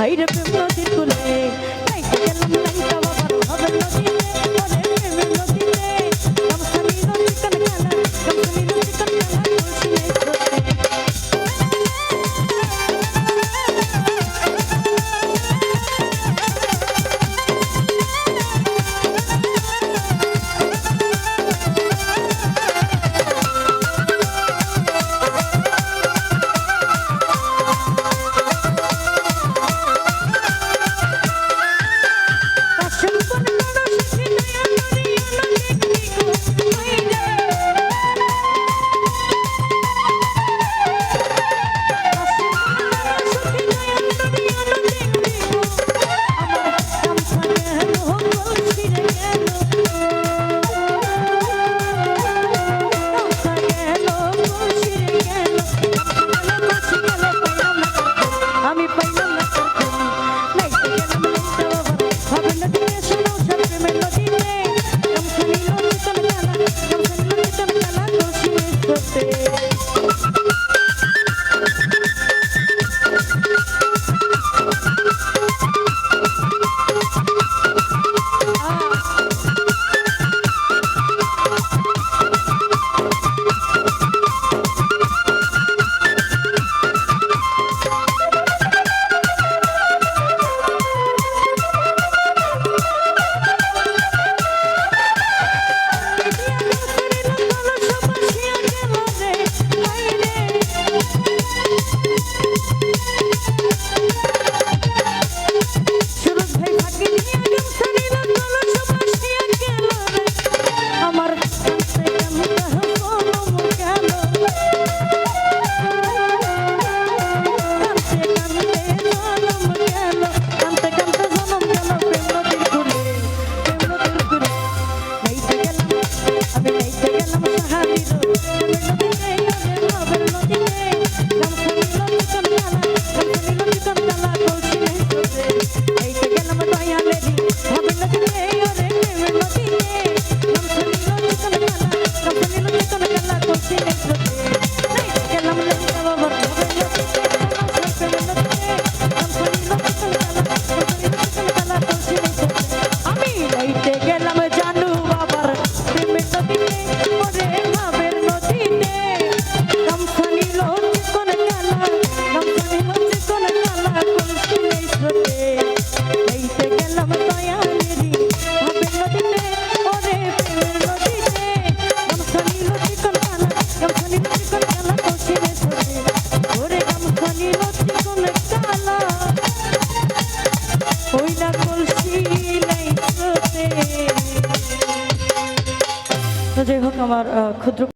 হাইরে প্রেম নদীর কুলে আমার ক্ষুদ্র